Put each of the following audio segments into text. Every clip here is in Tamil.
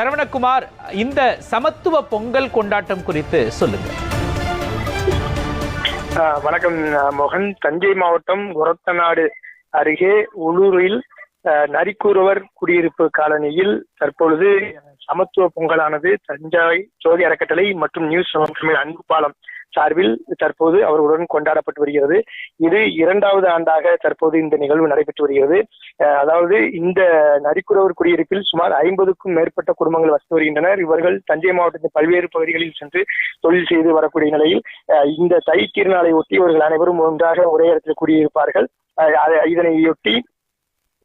சரவணகுமார் இந்த சமத்துவ பொங்கல் கொண்டாட்டம் குறித்து சொல்லுங்க ஆஹ் வணக்கம் மோகன். தஞ்சை மாவட்டம் உரத்தநாடு அருகே உளூரில் நரிக்கூறுவர் குடியிருப்பு காலனியில் தற்பொழுது சமத்துவ பொங்கலானது தஞ்சை ஜோதி அறக்கட்டளை மற்றும் நியூஸ் தமிழ் அன்பு பாலம் சார்பில் தற்போது அவர்களுடன் கொண்டாடப்பட்டு வருகிறது. இது இரண்டாவது ஆண்டாக தற்போது இந்த நிகழ்வு நடைபெற்று வருகிறது. அதாவது இந்த நரிக்குறவர் குடியிருப்பில் சுமார் ஐம்பதுக்கும் மேற்பட்ட குடும்பங்கள் வசித்து வருகின்றனர். இவர்கள் தஞ்சை மாவட்டத்தின் பல்வேறு பகுதிகளில் சென்று தொழில் செய்து வரக்கூடிய நிலையில் அஹ் இந்த தை திருநாளை ஒட்டி இவர்கள் அனைவரும் ஒன்றாக ஒரே இடத்தில் குடியிருப்பார்கள். அஹ் இதனையொட்டி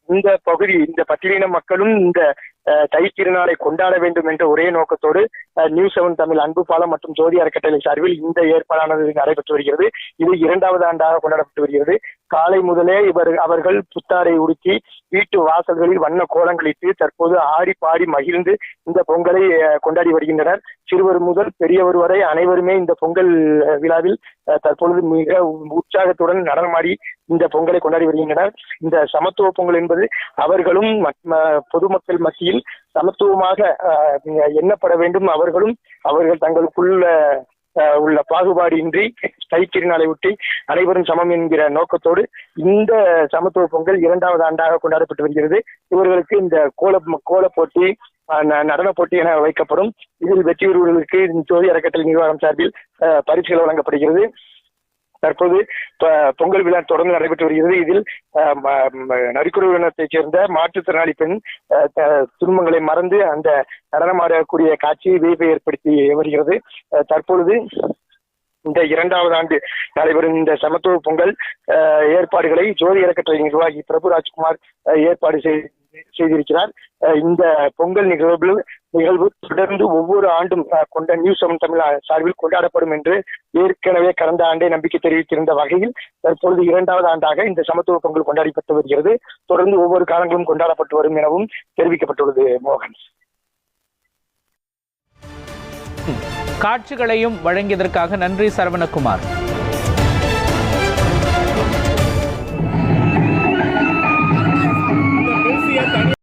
இந்த பகுதி இந்த பட்டியலின மக்களும் இந்த அஹ், திருநாளை கொண்டாட வேண்டும் என்ற ஒரே நோக்கத்தோடு அஹ், நியூஸ் செவன் தமிழ் அன்பு பாலம் மற்றும் ஜோதி அறக்கட்டளை சார்பில் இந்த ஏற்பாடானது நடைபெற்று வருகிறது. இது இரண்டாவது ஆண்டாக கொண்டாடப்பட்டு வருகிறது. காலை முதலே இவர் அவர்கள் புத்தாடை உடுத்தி வீட்டு வாசல்களில் வண்ண கோலங்களிட்டு தற்போது ஆடி பாடி மகிழ்ந்து இந்த பொங்கலை கொண்டாடி வருகின்றனர். சிறுவர் முதல் பெரியவர் வரை அனைவருமே இந்த பொங்கல் விழாவில் அஹ், தற்பொழுது மிக உற்சாகத்துடன் நடனமாடி இந்த பொங்கலை கொண்டாடி வருகின்றனர். இந்த சமத்துவ பொங்கல் என்பது அவர்களும் ம- பொதுமக்கள் மத்தியில் சமத்துவமாக அஹ், எண்ணப்பட வேண்டும் அவர்களும் அவர்கள் தங்களுக்குள்ள உள்ள பாகுபாடு இன்றி தை திருநாளை ஒட்டி அனைவரும் சமம் என்கிற நோக்கத்தோடு இந்த சமத்துவ பொங்கல் இரண்டாவது ஆண்டாக கொண்டாடப்பட்டு வருகிறது. இவர்களுக்கு இந்த கோல கோல போட்டி அஹ், ந- நடன போட்டி என வைக்கப்படும். இதில் வெற்றி பெறுவர்களுக்கு ஜோதி அறக்கட்டளை நிர்வாகம் சார்பில் அஹ், பரிசுகள் வழங்கப்படுகிறது. தற்போது பொங்கல் விழா தொடர்ந்து நடைபெற்று வருகிறது. இதில் அஹ், நரிக்குறவு இனத்தைச் சேர்ந்த மாற்றுத்திறனாளி பெண் துன்பங்களை மறந்து அந்த நடனமாடக்கூடிய காட்சியை வியப்பை ஏற்படுத்தி வருகிறது. அஹ், தற்பொழுது இந்த இரண்டாவது ஆண்டு நடைபெறும் இந்த சமத்துவ பொங்கல் அஹ், ஏற்பாடுகளை ஜோதி அறக்கட்டளை நிர்வாகி பிரபு ராஜ்குமார் அஹ், ஏற்பாடு செய்து செய்திருக்கிறார். இந்த பொங்கல் நிகழ்வு நிகழ்வு தொடர்ந்து ஒவ்வொரு ஆண்டும் கொண்ட நியூஸ் செவன் தமிழ் சார்பில் கொண்டாடப்படும் என்று ஏற்கனவே கடந்த ஆண்டே நம்பிக்கை தெரிவித்திருந்த வகையில் தற்பொழுது இரண்டாவது ஆண்டாக இந்த சமத்துவ பொங்கல் கொண்டாடப்பட்டு வருகிறது. தொடர்ந்து ஒவ்வொரு காலங்களும் கொண்டாடப்பட்டு வரும் எனவும் தெரிவிக்கப்பட்டுள்ளது மோகன். காட்சிகளையும் வழங்கியதற்காக நன்றி சரவணகுமார்.